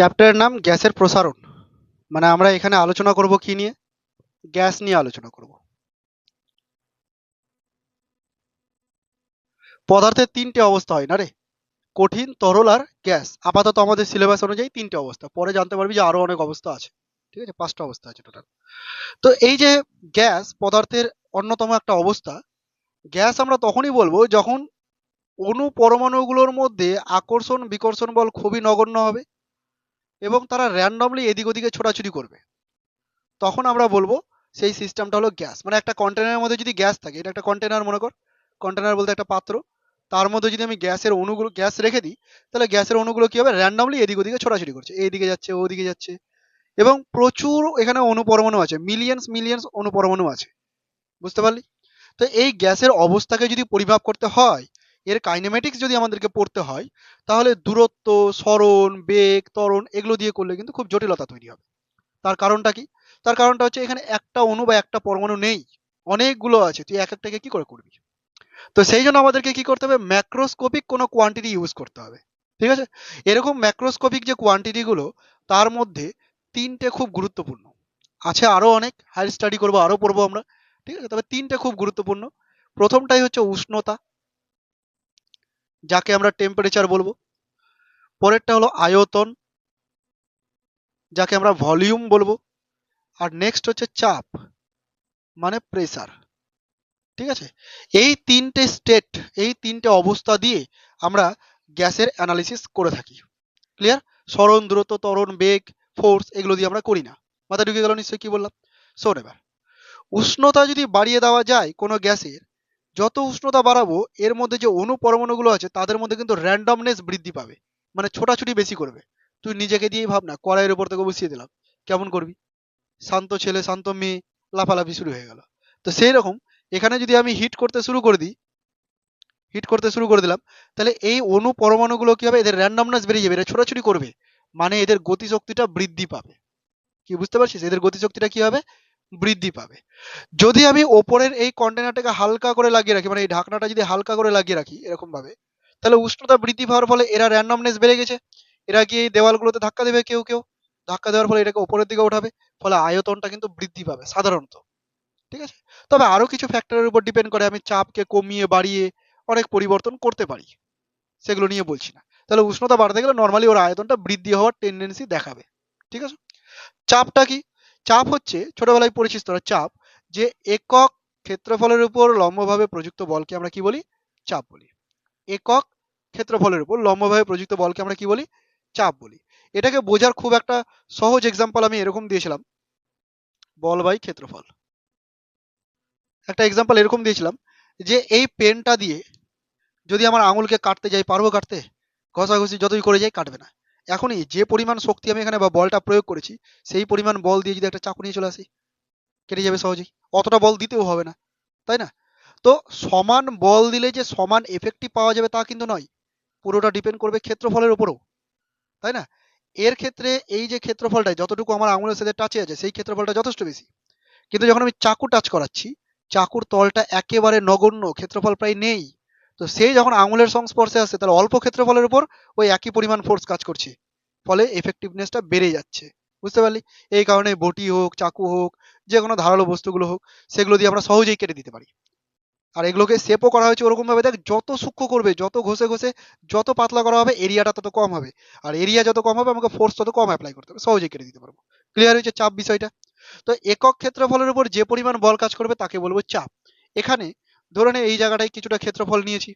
চ্যাপ্টারের নাম গ্যাসের প্রসারণ। মানে আমরা এখানে আলোচনা করব কি নিয়ে? গ্যাস নিয়ে আলোচনা করব। পদার্থের তিনটে অবস্থা হয় না রে? কঠিন, তরল আর গ্যাস। আপাতত আমাদের সিলেবাস অনুযায়ী তিনটে অবস্থা। পরে জানতে পারবি যে আরও অনেক অবস্থা আছে। ঠিক আছে? পাঁচটা অবস্থা আছে টোটাল তো এই যে গ্যাস পদার্থের অন্যতম একটা অবস্থা, গ্যাস আমরা তখনই বলব যখন অণু পরমাণুগুলোর মধ্যে আকর্ষণ বিকর্ষণ বল খুবই নগণ্য হবে। এবং তারা র্যান্ডমলি এদিক ওদিকে ছোটাছুটি করবে। তখন আমরা বলব, সেই সিস্টেমটা হলো গ্যাস মানে একটা কন্টেনারের মধ্যে যদি গ্যাস থাকে, এটা একটা কন্টেনার মনে কর। কন্টেনার বলতে একটা পাত্র। তার মধ্যে যদি আমি গ্যাসের অণুগুলো গ্যাস রেখে দিই, তাহলে গ্যাসের অণুগুলো কী হবে? র্যান্ডমলি এদিক ওদিকে ছোটাছুটি করছে। এইদিকে যাচ্ছে, ওদিকে যাচ্ছে। এবং প্রচুর এখানে অণু পরমাণু আছে। মিলিয়নস মিলিয়নস অণু পরমাণু আছে। বুঝতে পারলি? তো এই গ্যাসের অবস্থাকে যদি পরিমাপ করতে হয় এর কাইনেমেটিক্স যদি আমাদেরকে পড়তে হয়, তাহলে দূরত্ব সরণ বেগ, ত্বরণ এগুলো দিয়ে করলে কিন্তু খুব জটিলতা তৈরি হবে। তার কারণটা কি? তার কারণটা হচ্ছে এখানে একটা অণু বা একটা পরমাণু নেই। অনেকগুলো আছে। তুই এক একটাকে কি করে করবি? তো সেই জন্য আমাদেরকে কি করতে হবে? ম্যাক্রোস্কোপিক কোনো কোয়ান্টিটি ইউজ করতে হবে। ঠিক আছে? এরকম ম্যাক্রোস্কোপিক যে কোয়ান্টিটিগুলো তার মধ্যে তিনটে খুব গুরুত্বপূর্ণ। আছে আরও অনেক। হায়ার স্টাডি করব, আরও পড়ব আমরা। ঠিক আছে? তবে তিনটে খুব গুরুত্বপূর্ণ। প্রথমটাই হচ্ছে উষ্ণতা। যাকে আমরা টেম্পারেচার বলব। পরেরটা হলো আয়তন, যাকে আমরা ভলিউম বলব। আর নেক্সট হচ্ছে চাপ মানে প্রেসার ঠিক আছে? এই তিনটে স্টেট এই তিনটে অবস্থা দিয়ে আমরা গ্যাসের অ্যানালিসিস করে থাকি। ক্লিয়ার সরণ দূরত্ব, ত্বরণ, বেগ ফোর্স এগুলো দিয়ে আমরা করি না। মাথা ঢুকে গেল নিশ্চয়ই কি বললাম? শোন এবার উষ্ণতা যদি বাড়িয়ে দেওয়া যায় কোনো গ্যাসের যত উষ্ণতা বাড়াবো, এর মধ্যে যে অণু পরমাণুগুলো আছে, তাদের মধ্যে কিন্তু র্যান্ডমনেস বৃদ্ধি পাবে। মানে ছোটাছুটি বেশি করবে। তুই নিজেকে দিয়েই ভাব না, কড়াইয়ের উপর থেকে বসিয়ে দিলাম। কেমন করবি? শান্ত ছেলে, শান্ত মেয়ে, লাফালাফি শুরু হয়ে গেল। তো সেই রকম, এখানে যদি আমি হিট করতে শুরু করে দিই হিট করতে শুরু করে দিলাম, তাহলে এই অণু পরমাণুগুলো কি হবে এদের র্যান্ডমনেস বেরিয়ে যাবে, এরা ছোটাছুটি করবে। মানে এদের গতিশক্তিটা বৃদ্ধি পাবে। কি বুঝতে পারছিস? এদের গতিশক্তিটা কি হবে বৃদ্ধি পাবে। যদি আমি ওপরের এই কন্টেনারটাকে হালকা করে লাগিয়ে রাখি মানে এই ঢাকনাটা যদি হালকা করে লাগিয়ে রাখি এরকম ভাবে তাহলে উষ্ণতা বৃদ্ধি পাওয়ার ফলে এরা র্যান্ডমনেস বেড়ে গেছে। এরা কি এই দেওয়ালগুলোতে ধাক্কা দেবে কেউ কেউ। ধাক্কা দেওয়ার ফলে এটাকে ওপরের দিকে ওঠাবে, ফলে আয়তনটা কিন্তু বৃদ্ধি পাবে সাধারণত। ঠিক আছে? তবে আরও কিছু ফ্যাক্টরের উপর ডিপেন্ড করে আমি চাপকে কমিয়ে, বাড়িয়ে অনেক পরিবর্তন করতে পারি। সেগুলো নিয়ে বলছি না। তাহলে উষ্ণতা বাড়তে গেলে নর্মালি ওর আয়তনটা বৃদ্ধি হওয়ার টেন্ডেন্সি দেখাবে। ঠিক আছে? চাপটা কি? চাপ হচ্ছে, ছোটবেলায় পড়েছিস তোরা চাপ, যে একক ক্ষেত্রফলের উপর লম্বভাবে প্রযুক্ত বলকে আমরা কি বলি? চাপ বলি। একক ক্ষেত্রফলের উপর লম্বভাবে প্রযুক্ত বলকে আমরা কি বলি? চাপ বলি। এটাকে বোঝার খুব একটা সহজ এক্সাম্পল আমি এরকম দিয়েছিলাম। বল বাই ক্ষেত্রফল। একটা এক্সাম্পল এরকম দিয়েছিলাম, যে এই পেনটা দিয়ে যদি আমার আঙুলকে কাটতে যাই, পারব কাটতে? ঘষাঘষি যতই করে যাই, কাটবে না। এখনই যে পরিমাণ শক্তি আমি এখানে বা বলটা প্রয়োগ করেছি, সেই পরিমাণ বল দিয়ে যদি একটা চাকু নিয়ে চলে আসি, কেটে যাবে সহজেই। অতটা বল দিতেও হবে না, তাই না? তো সমান বল দিলে যে সমান এফেক্টিভ পাওয়া যাবে তা কিন্তু নয়। পুরোটা ডিপেন্ড করবে ক্ষেত্রফলের উপরও, তাই না? এর ক্ষেত্রে এই যে ক্ষেত্রফলটা যতটুকু আমার আঙুলের সাথে টাচে আছে, সেই ক্ষেত্রফলটা যথেষ্ট বেশি। কিন্তু যখন আমি চাকু টাচ করাচ্ছি, চাকুর তলটা একেবারে নগণ্য, ক্ষেত্রফল প্রায় নেই। তো সেই যখন আঙুলের সংস্পর্শে আসছে তাহলে অল্প ক্ষেত্রফলের উপর ওই একই পরিমাণ ফোর্স কাজ করছে। ফলে এফেক্টিভনেসটা বেড়ে যাচ্ছে। বুঝতে পারলি? এই কারণে বটি হোক, চাকু হোক যে কোনো ধারালো বস্তুগুলো হোক, সেগুলো দিয়ে আমরা সহজেই কেটে দিতে পারি। আর এগুলোকে শেপও করা হয়েছে ওরকম ভাবে দেখ, যত সূক্ষ্ম করবে, যত ঘষে ঘষে, যত পাতলা করা হবে এরিয়াটা তত কম হবে। আর এরিয়া যত কম হবে, আমাকে ফোর্স তত কম অ্যাপ্লাই করতে হবে। সহজেই কেটে দিতে পারব। ক্লিয়ার হয়েছে চাপ বিষয়টা? তো একক ক্ষেত্রফলের উপর যে পরিমাণ বল কাজ করবে, তাকে বলব চাপ। এখানে ধরে নে এই জায়গাটায় কিছুটা ক্ষেত্রফল নিয়েছি।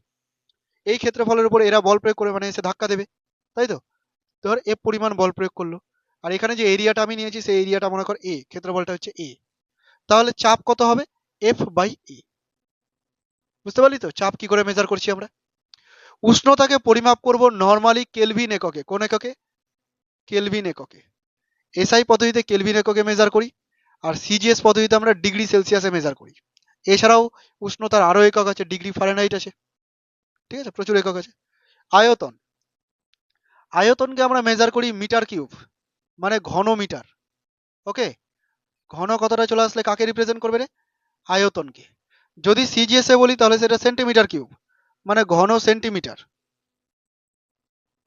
এই ক্ষেত্রফলের উপর এরা বল প্রয়োগ করে মানে এসে ধাক্কা দেবে, তাই তো? ধর এ পরিমাণ বল প্রয়োগ করল। আর এখানে যে এরিয়াটা আমি নিয়েছি, সেই এরিয়াটা মনে কর এ ক্ষেত্রফলটা হচ্ছে এ তাহলে চাপ কত হবে? এফ বাই এ বুঝতে পারলি তো? চাপ কি করে মেজার করছি আমরা? উষ্ণতাকে পরিমাপ করব নর্মালি কেলভিন এককে। কোন এককে? কেলভিন এককে। এসআই পদ্ধতিতে কেলভিন এককে মেজার করি। আর সিজিএস পদ্ধতিতে আমরা ডিগ্রি সেলসিয়াসে মেজার করি। এছাড়াও উষ্ণতার আরও একক আছে, ডিগ্রি ফারেনহাইট আছে। ঠিক আছে? প্রচুর একক আছে। আয়তন। আয়তনকে আমরা মেজার করি মিটার কিউব মানে ঘন মিটার। ওকে ঘন কতটা চলে আসলে কাকে রিপ্রেজেন্ট করবে রে? আয়তনকে। যদি সিজিএস এ বলি তাহলে সেটা সেন্টিমিটার কিউব মানে ঘন সেন্টিমিটার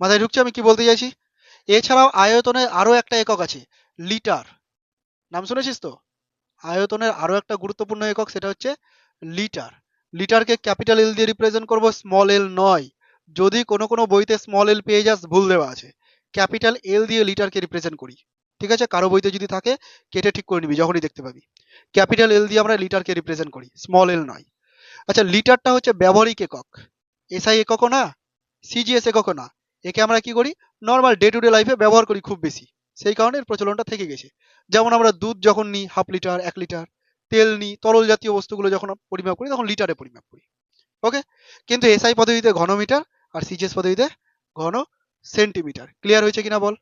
মাথায় ঢুকছে আমি কি বলতে চাইছি? এছাড়াও আয়তনের আরও একটা একক আছে, লিটার। নাম শুনেছিস তো? আয়তনের আরও একটা গুরুত্বপূর্ণ একক সেটা হচ্ছে লিটার। লিটারকে ক্যাপিটাল এল দিয়ে রিপ্রেজেন্ট করব স্মল এল নয়। যদি কোনো কোনো বইতে স্মল এল পেয়ে যাস, ভুল দেওয়া আছে। ক্যাপিটাল এল দিয়ে লিটারকে রিপ্রেজেন্ট করি। ঠিক আছে? কারও বইতে যদি থাকে, কেটে ঠিক করে নিবি, যখনই দেখতে পাবি। ক্যাপিটাল এল দিয়ে আমরা লিটারকে রিপ্রেজেন্ট করি স্মল এল নয়। আচ্ছা লিটারটা হচ্ছে ব্যবহারিক একক। এসআই এককও না সিজিএস এককও না। একে আমরা কি করি? নর্মাল ডে টু ডে লাইফে ব্যবহার করি খুব বেশি। সেই কারণে এর প্রচলনটা থেকে গেছে। যেমন আমরা দুধ যখন নিই হাফ লিটার এক লিটার তেল নিই, তরল জাতীয় বস্তুগুলো যখন পরিমাপ করি, তখন লিটারে পরিমাপ করি। ওকে কিন্তু এসআই পদ্ধতিতে ঘনমিটার আর সিজিএস পদ্ধতিতে ঘন সেন্টিমিটার ক্লিয়ার হয়েছে কিনা বল?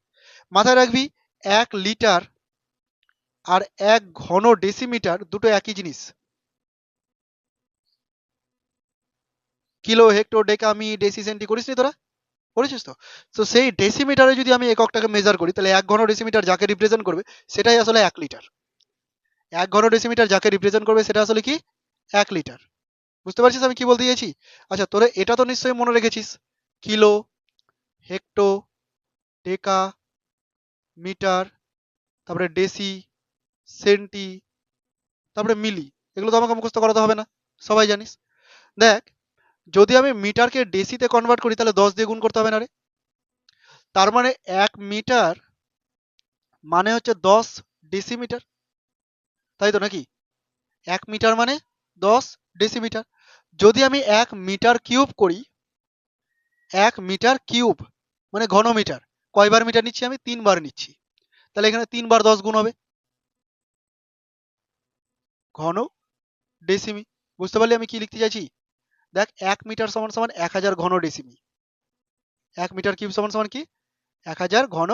মাথায় রাখবি, এক লিটার আর এক ঘন ডেসিমিটার দুটো একই জিনিস। কিলো হেক্টর ডেকা আমি ডেসি সেন্টি করিস নি তোরা? করেছিস তো? তো সেই ডেসিমিটারে যদি আমি এককটাকে মেজার করি, তাহলে এক ঘন ডেসিমিটার যাকে রিপ্রেজেন্ট করবে, সেটাই আসলে এক লিটার এক ঘন ডেসিমিটার যাকে রিপ্রেজেন্ট করবে, সেটা আসলে কি? এক লিটার বুঝতে পারছিস আমি কি বলতে চাইছি? আচ্ছা তোরা এটা তো নিশ্চয়ই মনে রেখেছিস। কিলো, হেক্টো, ডেকা, মিটার, তারপরে ডেসি, সেন্টি, তারপরে মিলি, এগুলো তো আমাকে মুখস্থ করাতে হবে না। সবাই জানিস? দেখ যদি আমি মিটারকে ডেসিতে কনভার্ট করি, তাহলে দশ দিয়ে গুণ করতে হবে না রে? তার মানে এক মিটার মানে হচ্ছে দশ ডেসিমিটার। তাই তো নাকি? এক মিটার মানে দশ ডেসিমিটার। যদি আমি এক মিটার কিউব করি, এক মিটার কিউব মানে ঘন মিটার, কয়বার মিটার নিচ্ছি আমি? তিনবার নিচ্ছি। তাহলে এখানে তিনবার দশ গুণ হবে। ঘন ডেসিমি। বুঝতে পারলি আমি কি লিখতে চাইছি? দেখ, এক মিটার সমান সমান এক হাজার ঘন ডেসিমি এক মিটার কিউব সমান সমান কি? এক হাজার ঘন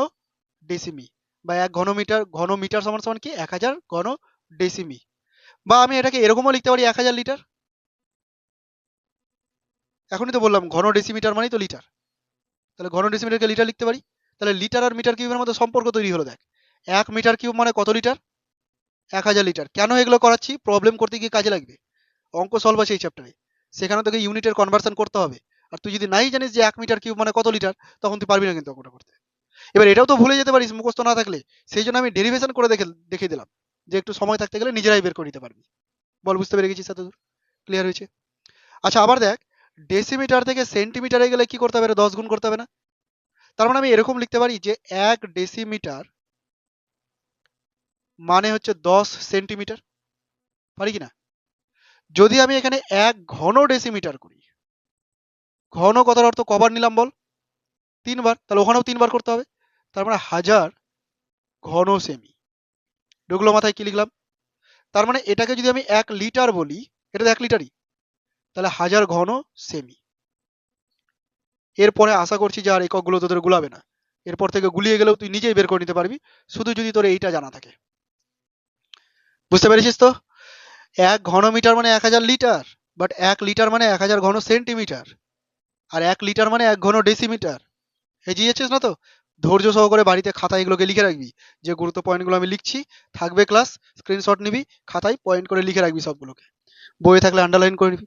ডেসিমি বা এক ঘন মিটার ঘন মিটার সমান সমান কি? এক হাজার ঘন ডেসিমি বা আমি এটাকে এরকমও লিখতে পারি, এক হাজার লিটার। এখনই তো বললাম, ঘন ডেসিমিটার মানেই তো লিটার। তাহলে ঘন ডেসিমিটারকে লিটার লিখতে পারি? তাহলে লিটার আর মিটার কিউবের মধ্যে সম্পর্ক তৈরি হলো, দেখ। এক মিটার কিউব মানে কত লিটার? এক হাজার লিটার। কেন এগুলো করাচ্ছি? প্রবলেম করতে গিয়ে কাজে লাগবে। অঙ্ক সলভ আছে এই চ্যাপ্টারে সেখানে তোকে ইউনিটের কনভার্সন করতে হবে। আর তুই যদি নাই জানিস যে এক মিটার কিউব মানে কত লিটার তখন তুই পারবি না কিন্তু অঙ্কটা করতে। এবার এটাও তো ভুলে যেতে পারিস, মুখস্থ না থাকলে। সেই জন্য আমি ডেরিভেশন করে দেখে, দেখিয়ে দিলাম যে একটু সময় থাকতে গেলে নিজেরাই বের করে নিতে পারবি। বল, বুঝতে পেরে গেছিস এতদূর? ক্লিয়ার হয়েছে? আচ্ছা আবার দেখ ডেসিমিটার থেকে সেন্টিমিটারে গেলে কি করতে হবে? দশ গুণ করতে হবে না? তার মানে আমি এরকম লিখতে পারি যে এক ডেসিমিটার মানে হচ্ছে দশ সেন্টিমিটার পারি কি না? যদি আমি এখানে এক ঘন ডেসিমিটার করি, ঘন কথার অর্থ কবার নিলাম বল? তিনবার, তাহলে ওখানেও তিনবার করতে হবে। তার মানে হাজার ঘন সেমি ঢুকলো মাথায় কি লিখলাম? তার মানে এটাকে যদি আমি এক লিটার বলি, এটা এক লিটারই তাহলে হাজার ঘন সেমি এরপরে আশা করছি যে আর এককগুলো তোদের গুলাবে না। এরপর থেকে গুলিয়ে গেলেও তুই নিজেই বের করে নিতে পারবি। শুধু যদি তোর এইটা জানা থাকে। বুঝতে পেরেছিস তো? এক ঘন মিটার মানে এক হাজার লিটার বাট এক লিটার মানে এক হাজার ঘন সেন্টিমিটার আর এক লিটার মানে এক ঘন ডেসিমিটার এগিয়েছিস না তো? ধৈর্য সহকারে বাড়িতে খাতায় এগুলোকে লিখে রাখবি। যে গুরুত্ব পয়েন্টগুলো আমি লিখছি, থাকবে ক্লাস স্ক্রিনশট নিবি, খাতায় পয়েন্ট করে লিখে রাখবি সবগুলোকে। বইয়ে থাকলে আন্ডারলাইন করে নিবি,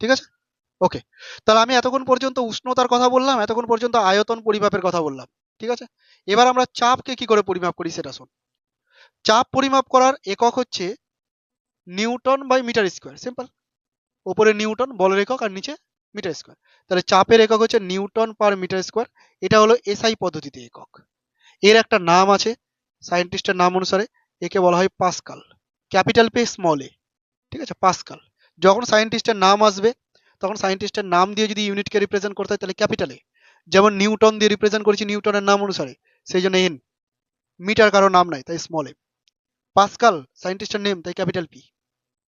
ঠিক আছে? ওকে তাহলে আমি এতক্ষণ পর্যন্ত উষ্ণতার কথা বললাম, এতক্ষণ পর্যন্ত আয়তন পরিমাপের কথা বললাম, ঠিক আছে? এবার আমরা চাপকে কি করে পরিমাপ করি সেটা শোন। চাপ পরিমাপ করার একক হচ্ছে newton by metre square, simple. ওপরে নিউটন, বলের একক, আর নিচে মিটার স্কোয়ার। তাহলে চাপের একক হচ্ছে নিউটন পার মিটার স্কোয়ার, এটা হলো এসআই পদ্ধতিতে একক। এর একটা নাম আছে, সায়েন্টিস্টের নাম অনুসারে, একে বলা হয় pascal. Capital P small a ঠিক আছে? পাস্কাল। যখন সায়েন্টিস্টের নাম আসবে, তখন সায়েন্টিস্টের নাম দিয়ে যদি ইউনিটকে রিপ্রেজেন্ট করতে হয়, তাহলে ক্যাপিটালে যেমন নিউটন দিয়ে রিপ্রেজেন্ট করেছি নিউটনের নাম অনুসারে, সেই জন্য এন মিটার কারও নাম নাই, তাই স্মল এ পাস্কাল, সায়েন্টিস্টের নেম তাই ক্যাপিটাল পি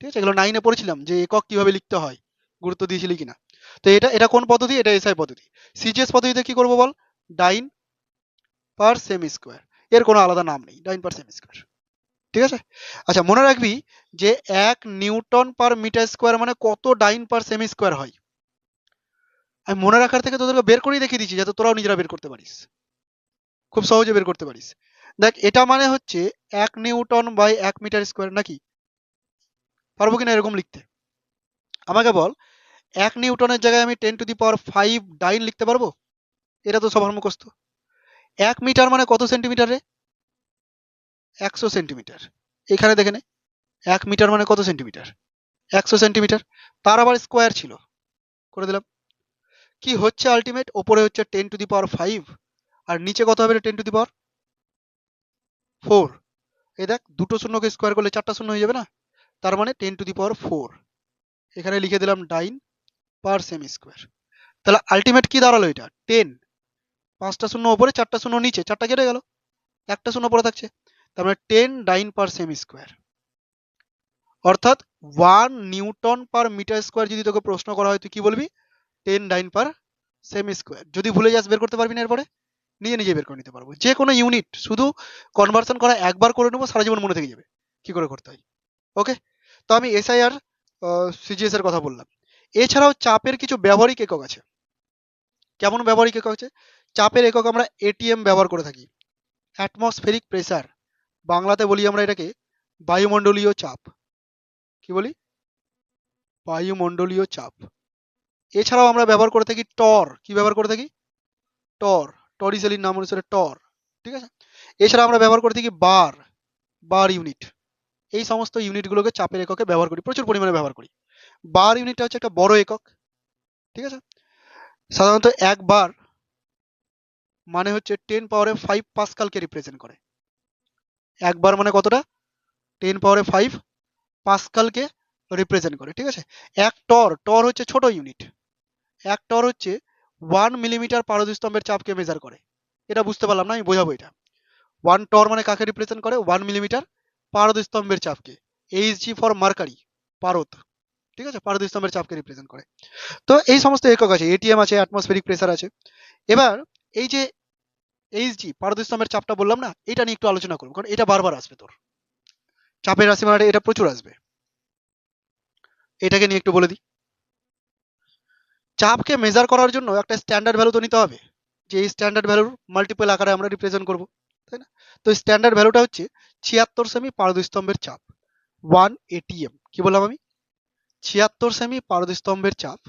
ঠিক আছে? এগুলো নাইনে পড়েছিলাম যে একক কীভাবে লিখতে হয়, গুরুত্ব দিয়েছিলি কিনা? তো এটা এটা কোন পদ্ধতি? এটা এসআই পদ্ধতি। সিজিএস পদ্ধতিতে কি করব বল? ডাইন পার সেমি স্কোয়ার এর কোনো আলাদা নাম নেই ডাইন পার সেমি স্কোয়ার ঠিক আছে? আচ্ছা মনে রাখবি যে এক নিউটন পার মিটার স্কোয়ার মানে কত ডাইন পার সেমি স্কোয়ার হয়? আমি মনে রাখার থেকে তোদেরকে বের করেই দেখিয়ে দিচ্ছি, যাতে তোরাও নিজেরা বের করতে পারিস। খুব সহজে বের করতে পারিস। দেখ, এটা মানে হচ্ছে এক নিউটন বাই এক মিটার স্কোয়ার নাকি? পারব কিনা এরকম লিখতে? আমাকে বল, এক নিউটনের জায়গায় আমি ten to the power five dyne লিখতে পারব? এটা তো সবার মুখস্থ। এক মিটার মানে কত সেন্টিমিটার? রে একশো সেন্টিমিটার। এখানে দেখে নে, এক মিটার মানে কত সেন্টিমিটার? একশো সেন্টিমিটার। তার আবার স্কোয়ার ছিল। করে দিলাম। কি হচ্ছে আলটিমেট ওপরে হচ্ছে ten to the power five আর নিচে কত হবে ten to the power four এই দেখ, দুটো শূন্যকে স্কোয়ার করলে চারটা শূন্য হয়ে যাবে না? তার মানে ten to the power four এখানে লিখে দিলাম ডাইন পার সেমি স্কোয়ার তাহলে আলটিমেট কি দাঁড়াল এটা? টেন পাঁচটা শূন্য ওপরে, চারটা শূন্য নিচে। চারটা কেটে গেল। একটা শূন্য পরে থাকছে। তার মানে ten dyne per cm square অর্থাৎ one newton per metre square যদি তোকে প্রশ্ন করা হয়, তুই কি বলবি? Ten dyne per cm square যদি ভুলে যাস, বের করতে পারবি না এরপরে। নিজে নিজে বের করে নিতে পারব। যে কোনো ইউনিট শুধু কনভার্সন করা একবার করে নেব, সারা জীবন মনে থেকে যাবে। কি করে করতে হয়? ওকে তো আমি এসআই আর সিজিএস এর কথা বললাম। এছাড়াও চাপের কিছু ব্যবহারিক একক আছে। কেমন ব্যবহারিক একক আছে? চাপের একক আমরা এটিএম ব্যবহার করে থাকি। অ্যাটমসফেরিক প্রেসার বাংলাতে বলি আমরা এটাকে বায়ুমণ্ডলীয় চাপ। কি বলি? বায়ুমণ্ডলীয় চাপ। এছাড়াও আমরা ব্যবহার করে থাকি টর। কি ব্যবহার করে থাকি? টর। টরিসেলির নাম অনুসারে টর। ঠিক আছে? এছাড়া আমরা ব্যবহার করে থাকি বার। বার ইউনিট। এই সমস্ত ইউনিটগুলোকে চাপের এককে ব্যবহার করি, প্রচুর পরিমাণে ব্যবহার করি। বার ইউনিটটা হচ্ছে একটা বড় একক, ঠিক আছে? সাধারণত এক বার মানে হচ্ছে টেন পাওয়ারে ফাইভ পাসকালকে রিপ্রেজেন্ট করে। একবার মানে কতটা? টেন পাওয়ারে ফাইভ পাসকালকে রিপ্রেজেন্ট করে, ঠিক আছে? এক টর টর হচ্ছে ছোট ইউনিট এক টর হচ্ছে ওয়ান মিলিমিটার পারদস্তম্ভের চাপকে মেজার করে। এটা বুঝতে পারলাম না, আমি বোঝাবো এটা। ওয়ান টর মানে কাকে রিপ্রেজেন্ট করে? ওয়ান মিলিমিটার পারদস্তম্ভের চাপকে এইচ জি ফর মার্কারি পারদ, ঠিক আছে? পারদস্তম্ভের চাপকে রিপ্রেজেন্ট করে। তো এই সমস্ত একক আছে এটিএম আছে অ্যাটমসফেরিক প্রেসার আছে। এবার এই যে এইচ জি পারদস্তম্ভের চাপটা বললাম না, এটা নিয়ে একটু আলোচনা করব কারণ এটা বারবার আসবে তোর। চাপের রাশি মানে এটা প্রচুর আসবে। এটাকে নিয়ে একটু বলে দিই। চাপকে মেজার করার জন্য একটা স্ট্যান্ডার্ড ভ্যালু তো নিতে হবে। যে এই স্ট্যান্ডার্ড ভ্যালুর মাল্টিপল আকারে আমরা রিপ্রেজেন্ট করব। তাই না? তো স্ট্যান্ডার্ড ভ্যালুটা হচ্ছে ছিয়াত্তর সেমি পারদস্তম্ভের চাপ। ওয়ান এটিএম কি বললাম আমি? ছিয়াত্তর সেমি পারদস্তম্ভের চাপ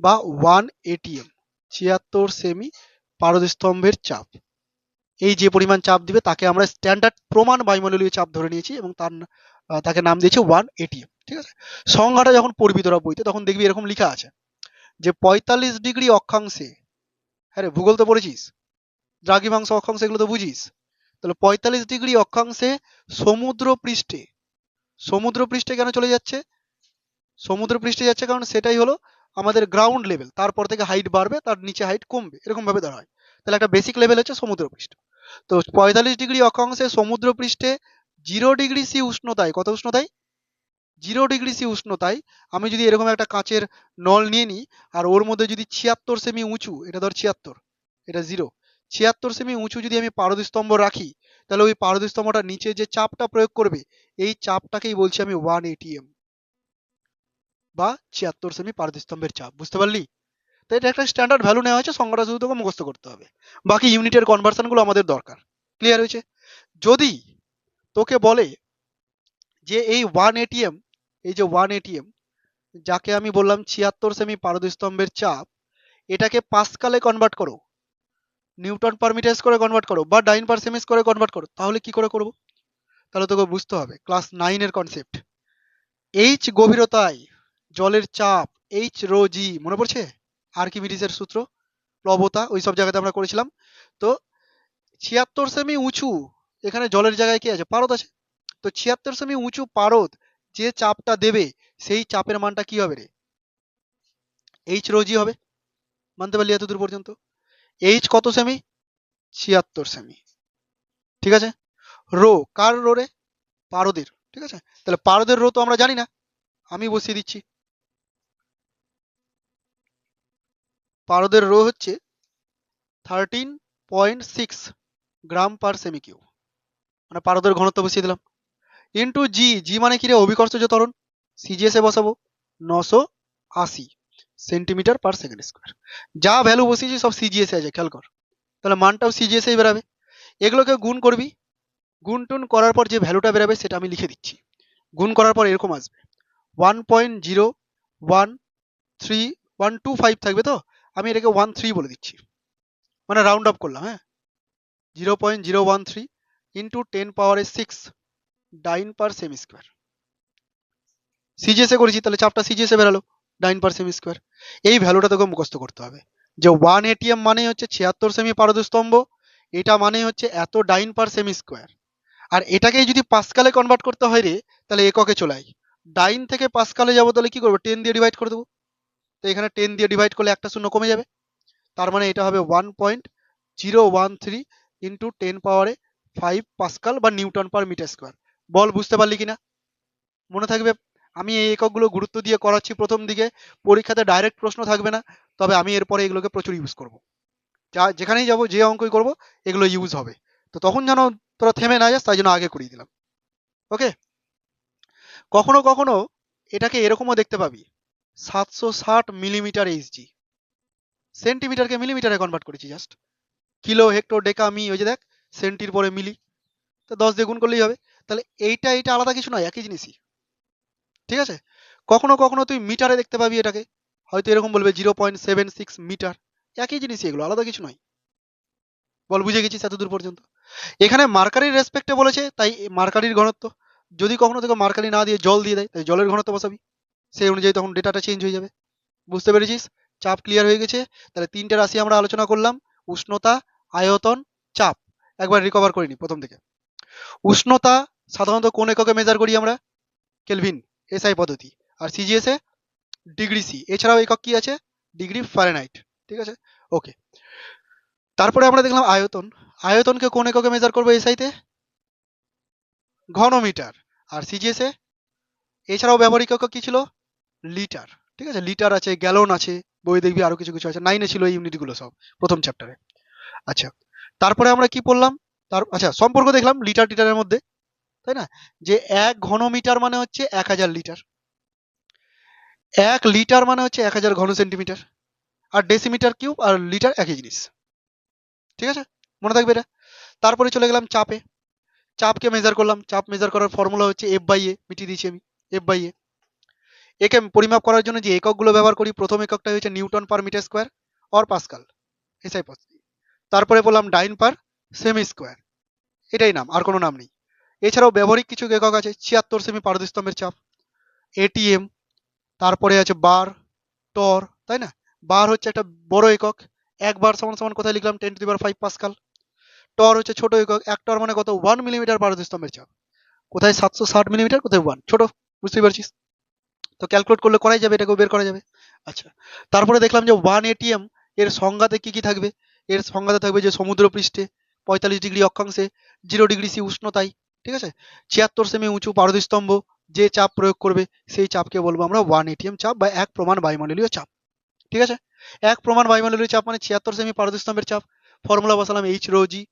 বা ওয়ান এটিএম ছিয়াত্তর সেমি পারদস্তম্ভের চাপ। এই যে পরিমাণ চাপ দিবে, তাকে আমরা স্ট্যান্ডার্ড প্রমাণ বায়ুমণ্ডলীয় চাপ ধরে নিয়েছি এবং তার তাকে নাম দিয়েছি ওয়ান এটিএম ঠিক আছে? সংজ্ঞাটা যখন পড়বি তোরা বইতে তখন দেখবি এরকম লেখা আছে যে পঁয়তাল্লিশ ডিগ্রি অক্ষাংশে হ্যাঁ রে, ভূগোল তো পড়েছিস? দ্রাঘিমাংশ অক্ষাংশ এগুলো তো বুঝিস? তাহলে পঁয়তাল্লিশ ডিগ্রি অক্ষাংশে সমুদ্র পৃষ্ঠে সমুদ্র পৃষ্ঠে কেন চলে যাচ্ছে? সমুদ্র পৃষ্ঠে যাচ্ছে কারণ সেটাই হলো আমাদের গ্রাউন্ড লেভেল তারপর থেকে হাইট বাড়বে, তার নিচে হাইট কমবে, এরকম ভাবে ধরা হয়। তাহলে একটা বেসিক লেভেল হচ্ছে সমুদ্র পৃষ্ঠ তো পঁয়তাল্লিশ ডিগ্রি অক্ষাংশে সমুদ্র পৃষ্ঠে জিরো ডিগ্রি সি উষ্ণতায়, কত উষ্ণতায়? জিরো ডিগ্রি সি উষ্ণতায়, আমি যদি এরকম একটা কাঁচের নল নিয়ে নিই, আর ওর মধ্যে যদি ছিয়াত্তর সেমি উঁচু, এটা ধর ছিয়াত্তর, এটা জিরো ছিয়াত্তর সেমি উঁচু যদি আমি পারদস্তম্ভ রাখি, তাহলে ওই পারদস্তম্ভটা নিচে যে চাপটা প্রয়োগ করবে, এই চাপটাকেই বলছি আমি ওয়ান এটিএম বা ছিয়াত্তর সেমি পারদস্তম্ভের চাপ, বুঝতে পারলি? তো এটা একটা স্ট্যান্ডার্ড ভ্যালু নেওয়া হয়েছে সংখ্যাটা শুধু তোকে মুখস্থ করতে হবে। বাকি ইউনিটের কনভার্সনগুলো আমাদের দরকার। ক্লিয়ার হয়েছে? যদি তোকে বলে যে এই ওয়ান এটিএম এই যে ওয়ান এটিএম যাকে আমি বললাম ছিয়াত্তর সেমি পারদস্তম্ভের চাপ, এটাকে পাসকালে কনভার্ট করো। নিউটন পার মিটার করে কনভার্ট করো, বা ডাইন পার সেমিস করে কনভার্ট করো, তাহলে কি করে করব? তাহলে তোকে বুঝতে হবে ক্লাস নাইনের কনসেপ্ট এইচ গভীরতায়, জলের চাপ এইচ রো জি মনে পড়ছে? আর্কিমিডিসের সূত্র প্লবতা ওই সব জায়গাতে আমরা করেছিলাম। তো ছিয়াত্তর সেমি উঁচু, এখানে জলের জায়গায় কি আছে? পারদ আছে। তো ছিয়াত্তর সেমি উঁচু পারদ, যে চাপটা দেবে, সেই চাপের মানটা কি হবে রে? এইচ রো জি হবে। মানতে পারলি এত দূর পর্যন্ত? এইচ কত সেমি ছিয়াত্তর সেমি ঠিক আছে? রো কার রো রে? পারদের। ঠিক আছে? তাহলে পারদের রো তো আমরা জানি না। আমি বসিয়ে দিচ্ছি। পারদের রো হচ্ছে thirteen point six gram per cm cu মানে পারদের ঘনত্ব বসিয়ে দিলাম। ইন্টু জি জি মানে কি রে? অভিকর্ষজ ত্বরণ। সিজিএস বসাবো। নশো আশি। সেন্টিমিটার পার সেকেন্ড স্কোয়ার যা ভ্যালু বসিয়েছি সব সিজিএস আছে, খেয়াল কর। তাহলে মানটাও সিজিএস এই বেরাবে। এগুলোকে গুণ করবি। গুণ টুন করার পর যে ভ্যালুটা বেরাবে সেটা আমি লিখে দিচ্ছি। গুণ করার পর এরকম আসবে। One point zero one three one two five থাকবে তো? আমি এটাকে ওয়ান থ্রি বলে দিচ্ছি। মানে রাউন্ড আপ করলাম হ্যাঁ? Zero point zero one three into ten পাওয়ারের six dyne per cm square. সিজিএসএ করেছি, তাহলে চাপটা সিজিএসএ বেরালো। ডাইন পার সেমি স্কোয়ার এই ভ্যালুটা তোকে মুখস্থ করতে হবে। যে ওয়ান এটিএম মানে হচ্ছে ছিয়াত্তর সেমি পারদস্তম্ভ, এটা মানে হচ্ছে এত ডাইন পার সেমি স্কোয়ার আর এটাকেই যদি পাসকালে কনভার্ট করতে হয় রে, তাহলে এককে চলে আই ডাইন থেকে পাসকালে যাব তাহলে কি করব? টেন দিয়ে ডিভাইড করে দেবো। তো এখানে টেন দিয়ে ডিভাইড করলে একটা শূন্য কমে যাবে। তার মানে এটা হবে one point zero one three into ten পাওয়ারে ফাইভ পাসকাল বা নিউটন পার মিটার স্কোয়ার বল, বুঝতে পারলি কিনা? মনে থাকবে? আমি এই এককগুলো গুরুত্ব দিয়ে করাচ্ছি প্রথম দিকে। পরীক্ষাতে ডাইরেক্ট প্রশ্ন থাকবে না, তবে আমি এরপরে এগুলোকে প্রচুর ইউজ করব। যা, যেখানেই যাব, যে অঙ্কই করব, এগুলো ইউজ হবে। তো তখন যেন তোরা থেমে না যাস, তাই জন্য আগে করিয়ে দিলাম। ওকে কখনো কখনো এটাকে এরকমও দেখতে পাবি। সাতশো ষাট মিলিমিটার এইচজি সেন্টিমিটারকে মিলিমিটারে কনভার্ট করেছি জাস্ট কিলো, হেক্টর, ডেকা আমি ওই যে দেখ, সেন্টির পরে মিলি। তো দশ দিয়ে করলেই হবে। তাহলে এইটা এইটা আলাদা কিছু নয়, একই জিনিসই। ঠিক আছে? কখনো কখনো তুই মিটারে দেখতে পাবি এটাকে। হয়তো এরকম বলবে zero point seven six metre. একই জিনিসই এগুলো, আলাদা কিছু নয়। বল, বুঝে গেছিস এতদূর পর্যন্ত? এখানে মার্কারির রেসপেক্টে বলেছে, তাই মার্কারির ঘনত্ব। যদি কখনো তোকে মার্কারি না দিয়ে জল দিয়ে দেয় তাই জলের ঘনত্ব বসাবি। সেই অনুযায়ী তখন ডেটাটা চেঞ্জ হয়ে যাবে। বুঝতে পেরেছিস? চাপ ক্লিয়ার হয়ে গেছে। তাহলে তিনটে রাশি আমরা আলোচনা করলাম। উষ্ণতা, আয়তন, চাপ। একবার রিকভার করিনি প্রথম থেকে। উষ্ণতা সাধারণত কোন এককে মেজার করি আমরা? কেলভিন এসআই পদ্ধতি। আর সিজিএস এ ডিগ্রি সি এছাড়াও একক কি আছে? ডিগ্রি ফারেনহাইট ঠিক আছে? ওকে তারপরে আমরা দেখলাম আয়তন। আয়তনকে কোন এককে মেজার করব এসআইতে ঘনমিটার। আর সিজিএস এ? এছাড়াও ব্যবহারিক একক কি ছিল? লিটার, ঠিক আছে? লিটার আছে, গ্যালন আছে, বই দেখবি, আরও কিছু কিছু আছে। নাইনে ছিল এই ইউনিটগুলো সব, প্রথম চ্যাপ্টারে আচ্ছা তারপরে আমরা কি পড়লাম? তার আচ্ছা সম্পর্ক দেখলাম লিটার টিটারের মধ্যে। তাই না? যে এক ঘনমিটার মানে হচ্ছে এক হাজার লিটার। এক লিটার মানে হচ্ছে এক হাজার ঘন সেন্টিমিটার আর ডেসিমিটার কিউব আর লিটার একই জিনিস। ঠিক আছে? মনে থাকবে এটা? তারপরে চলে গেলাম চাপে। চাপকে মেজার করলাম। চাপ মেজার করার ফর্মুলা হচ্ছে এফ বাই এ মিটিয়ে দিয়েছি আমি। এফ বাই এ একে পরিমাপ করার জন্য যে এককগুলো ব্যবহার করি, প্রথম এককটা হচ্ছে newton per metre square or pascal. SI পদ্ধতি তারপরে বললাম ডাইন পার সেমি স্কোয়ার। এটাই নাম, আর কোনো নাম নেই। এছাড়াও ব্যবহারিক কিছু একক আছে, ছিয়াত্তর সেমি পারদস্তম্ভের চাপ এটিএম তারপরে আছে বার টর তাই না? বার হচ্ছে একটা বড় একক এক বার সমান সমান কোথায় লিখলাম ten to the five pascal torr হচ্ছে ছোট একক, এক টর মানে কত? ওয়ান মিলিমিটার পারদস্তম্ভের চাপ। কোথায় সাতশো ষাট মিলিমিটার কোথায় ওয়ান ছোট, বুঝতেই পারছিস? তো ক্যালকুলেট করলে করাই যাবে, এটাকেও বের করা যাবে। আচ্ছা তারপরে দেখলাম যে ওয়ান এটিএম এর সংজ্ঞাতে কি কি থাকবে? এর সংজ্ঞাতে থাকবে যে সমুদ্র পৃষ্ঠে পঁয়তাল্লিশ ডিগ্রি অক্ষাংশে জিরো ডিগ্রি সি উষ্ণতায় ঠিক আছে? ছিয়াত্তর সেমি উঁচু পারদস্তম্ভ, যে চাপ প্রয়োগ করবে, সেই চাপকে বলব আমরা ওয়ান এটিএম চাপ বা এক প্রমাণ বায়ুমণ্ডলীয় চাপ। ঠিক আছে? এক প্রমাণ বায়ুমণ্ডলীয় চাপ মানে ছিয়াত্তর সেমি পারদস্তম্ভের চাপ। ফর্মুলা বসালাম এইচ রো জি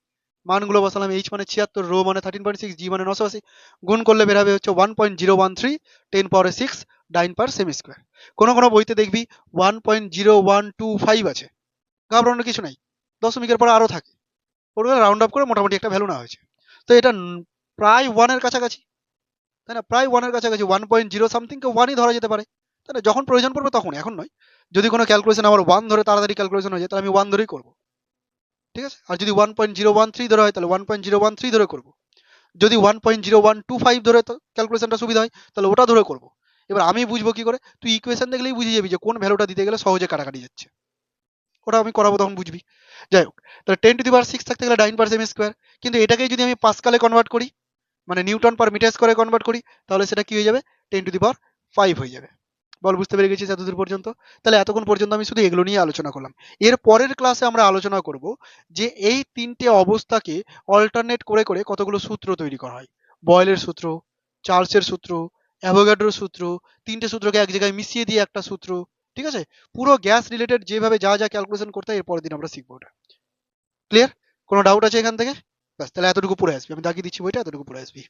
মানগুলো বসালাম এইচ মানে ছিয়াত্তর রো মানে থার্টিন পয়েন্ট সিক্স জি মানে নশো আশি। গুণ করলে বের হবে হচ্ছে one point zero one three ten power six dyne per cm square কোনো কোনো বইতে দেখবি one point zero one two five আছে। ঘাবড়ানোর কিছু নাই। দশমিকের পরে আরও থাকে। ওগুলো রাউন্ড আপ করে মোটামুটি একটা ভ্যালু নেওয়া হয়েছে। তো এটা ন- প্রায় ওয়ানের কাছাকাছি। তাই না? প্রায় ওয়ানের কাছাকাছি ওয়ান পয়েন্ট জিরো সামথিংকে ওয়ানই ধরা যেতে পারে। তাই না? যখন প্রয়োজন পড়বে তখন, এখন নয়। যদি কোনো ক্যালকুলেশন আমার ওয়ান ধরে তাড়াতাড়ি ক্যালকুলেশন হয়ে যায়, তাহলে আমি ওয়ান ধরেই করব। ঠিক আছে? আর যদি one point zero one three ধরে হয়, তাহলে one point zero one three ধরে করব। যদি one point zero one two five ধরে ক্যালকুলেশনটা সুবিধা হয়, তাহলে ওটা ধরে করব। এবার আমি বুঝব কি করে? তুই ইকুয়েশন দেখলেই বুঝে যাবি যে কোন ভ্যালুটা দিতে গেলে সহজে কাটাকাটি যাচ্ছে। ওটা আমি করাবো তখন বুঝবি। যাই হোক, তাহলে ten to the power six থাকতে গেলে ডাইন পার সেমি স্কোয়ার কিন্তু এটাকেই যদি আমি পাসকালে কনভার্ট করি মানে নিউটন পার মিটার স্কোয়ারে কনভার্ট করি, তাহলে সেটা কি হয়ে যাবে? Ten to the power five হয়ে যাবে। বল, বুঝতে পেরে গেছিস এতদূর পর্যন্ত? তাহলে এতক্ষণ পর্যন্ত আমি শুধু এগুলো নিয়ে আলোচনা করলাম। এর পরের ক্লাসে আমরা আলোচনা করব যে এই তিনটে অবস্থাকে অল্টারনেট করে করে কতগুলো সূত্র তৈরি করা হয়। বয়েলের সূত্র, চার্লসের সূত্র, অ্যাভোগাড্রোর সূত্র, তিনটে সূত্রকে এক জায়গায় মিশিয়ে দিয়ে একটা সূত্র, ঠিক আছে? পুরো গ্যাস রিলেটেড যেভাবে যা যা ক্যালকুলেশন করতে হয়, এর পরের দিন আমরা শিখব ওটা। ক্লিয়ার কোনো ডাউট আছে এখান থেকে? ব্যাস তাহলে এতটুকু পড়ে আসবি আমি দাগিয়ে দিচ্ছি বইটা এতটুকু পড়ে আসবি